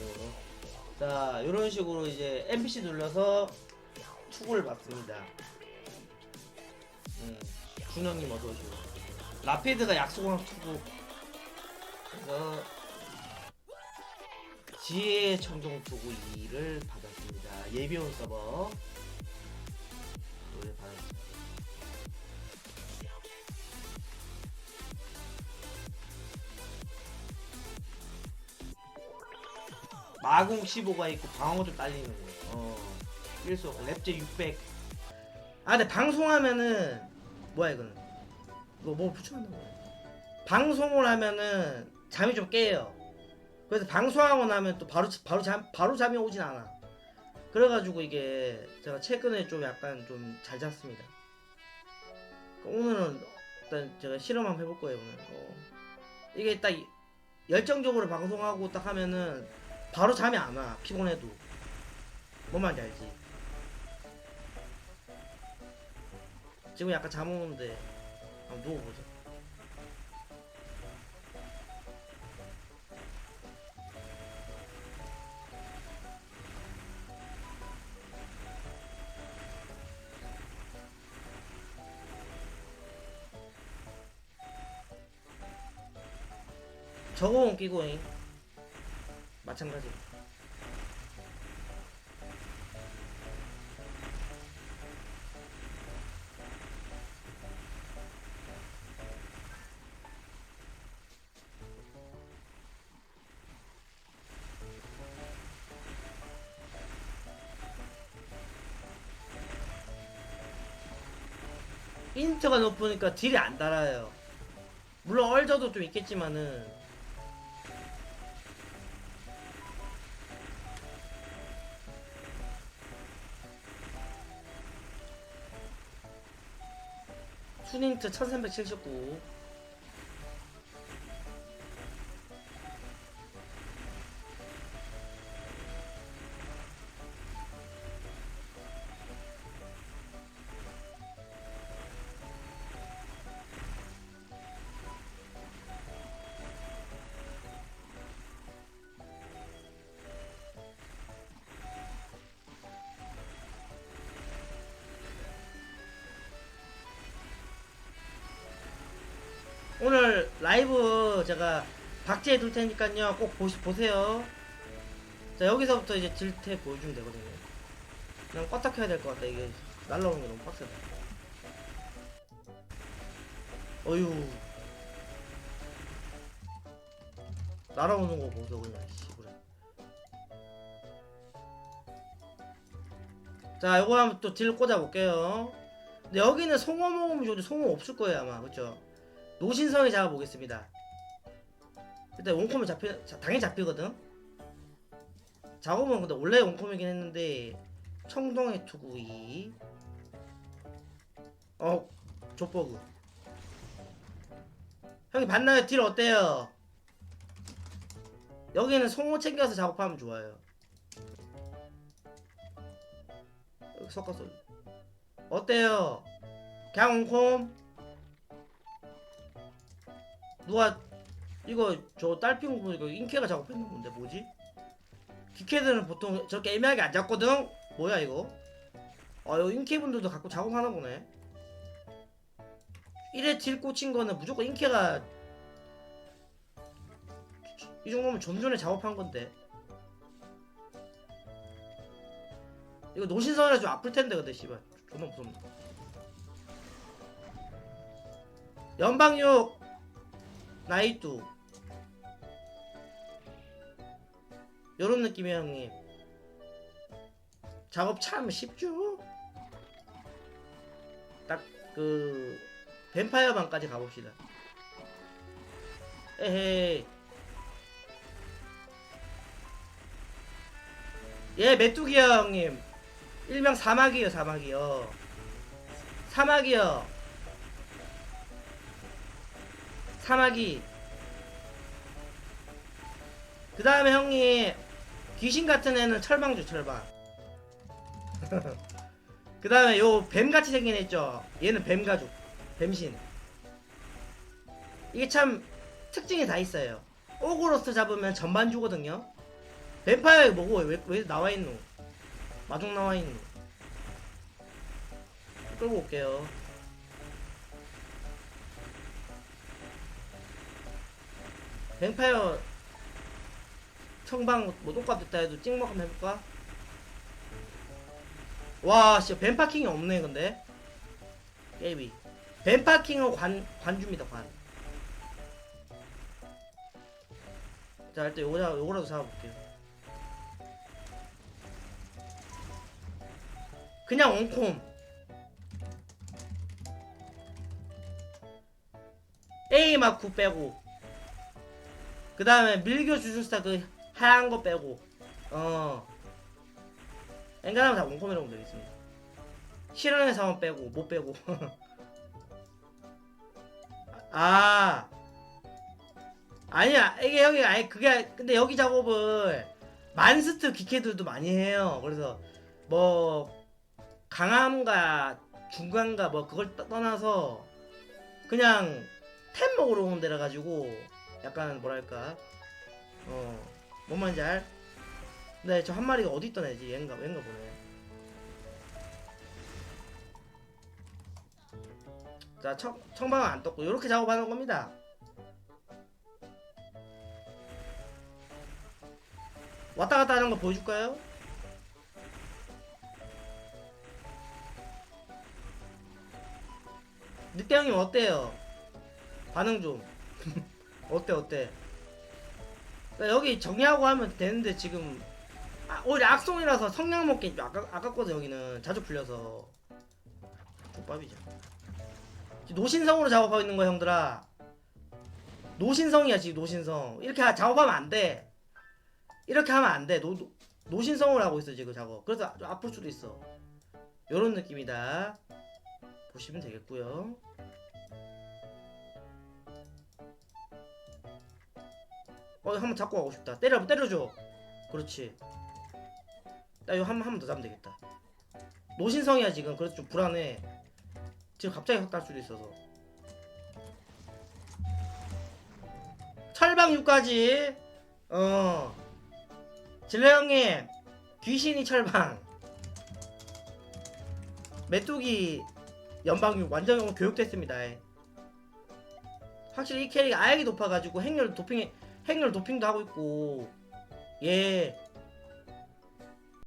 식으로. 자, 이런 식으로 이제 NPC 눌러서 투구를 받습니다. 음, 준영님 어서 오시고. 라피드가 약속한 투구. 그래서 지혜 청동 투구 2를 받았습니다. 예비온 서버. 노래 받았습니다. 마공 15가 있고 방어 좀 딸리는 거. 어. 없고 랩제 600. 아 근데 방송하면은 뭐야 이거는? 이거 뭐 붙여놓는 거야? 방송을 하면은 잠이 좀 깨요. 그래서 방송하고 나면 또 바로 바로 잠 바로 잠이 오진 않아. 그래가지고 이게 제가 최근에 좀 약간 좀 잘 잤습니다. 오늘은 일단 제가 실험 한번 해볼 거예요 오늘. 어. 이게 딱 열정적으로 방송하고 딱 하면은 바로 잠이 안 와. 피곤해도. 뭔 말인지 알지? 지금 약간 잠 오는데 한번 누워보자. 저거는 끼고 잉. 마찬가지. 인트가 높으니까 딜이 안 달아요. 물론 얼저도 좀 있겠지만은 순인트 1379 오늘 라이브 제가 박제해 둘 테니까요. 꼭 보시, 보세요. 자 여기서부터 이제 질태 보여주면 되거든요. 그냥 껐다 켜야 될 것 같다. 이게 날라오는 게 너무 빡세다. 어휴. 날아오는 거 보소 그냥 씨부래. 자 요거 한번 또 딜 꽂아 볼게요. 근데 여기는 송어 먹으면 좋은데 송어 없을 거예요 아마. 그쵸 노신성이 잡아보겠습니다. 일단 원콤이 잡히 자, 당연히 잡히거든. 작업은 근데 원래 원콤이긴 했는데 청동의 투구이 어 족버그 형이 봤나요? 딜 어때요? 여기는 송호 챙겨서 작업하면 좋아요. 여기 섞어서 어때요? 그냥 원콤 누가 이거 저 딸핑 보니까 인케가 작업했는 건데 뭐지? 기캐들은 보통 저렇게 애매하게 안 잡거든? 뭐야 이거? 아 이거 인케분들도 갖고 작업하나 보네 1회 딜 꽂힌 거는 무조건 인케가 이 정도면 좀 전에 작업한 건데 이거 노신선이라 좀 아플 텐데 근데 씨발 존나 무섭네 연방육 나이뚜 요런 느낌이에요 형님. 작업 참 쉽죠? 딱 그 뱀파이어 방까지 가봅시다. 에헤이. 예 메뚜기요 형님. 일명 사막이요 사막이요. 사막이요 사마귀 그 다음에 형이 귀신 같은 애는 철방주 철방 그 다음에 요 뱀같이 생긴 애 있죠? 얘는 뱀가죽 뱀신. 이게 참 특징이 다 있어요. 오그로스 잡으면 전반 주거든요. 뱀파이어 뭐고? 왜, 왜 나와 있노? 마중 나와 있노? 끌고 올게요. 뱀파이어 청방 뭐 똑같았다 해도 찍먹 한번 해볼까? 와 진짜 뱀파킹이 없네 근데 게임이 뱀파킹은 관, 관줍니다 관 자, 일단 요거, 잡- 요거라도 잡아볼게요. 그냥 원콤. A 마쿠 빼고. 그 다음에 밀교 주술사 그 하얀 거 빼고. 어. 엔간하면 다 원콤이라고 되겠습니다. 실현의 사원 빼고, 못 빼고. 아. 아니야 이게 여기 아니 그게 근데 여기 작업을 만스트 기캐들도 많이 해요 그래서 뭐 강함과 중간과 뭐 그걸 떠- 떠나서 그냥 템 먹으러 오는 데라 가지고 약간 뭐랄까 어 뭔 말인지 알? 근데 저한 마리가 어디 있던 애지 얘인가 얘인가 보네 자 청, 청방은 안 떴고 이렇게 작업하는 겁니다 왔다 갔다 하는 거 보여줄까요? 늑대 형님 어때요? 반응 좀 어때 어때? 그러니까 여기 정리하고 하면 되는데 지금 아, 오히려 악송이라서 성냥 먹기 좀 아까, 아깝거든 여기는 자주 풀려서 족밥이죠 노신성으로 작업하고 있는 거야 형들아 노신성이야 지금 노신성 이렇게 하- 작업하면 안돼 이렇게 하면 안 돼. 노, 노, 노신성을 하고 있어 지금 작업. 그래서 좀 아플 수도 있어. 요런 느낌이다. 보시면 되겠고요. 어, 한번 잡고 가고 싶다. 때려, 때려줘. 그렇지. 나 이거 한번 한번 더 잡으면 되겠다. 노신성이야 지금. 그래서 좀 불안해. 지금 갑자기 확딸 수도 있어서. 철방유까지. 어. 진러 형님 귀신이 철방 메뚜기 연방육 완전 교육됐습니다 확실히 이 캐릭 아역이 높아가지고 행렬 도핑 행렬 도핑도 하고 있고. 예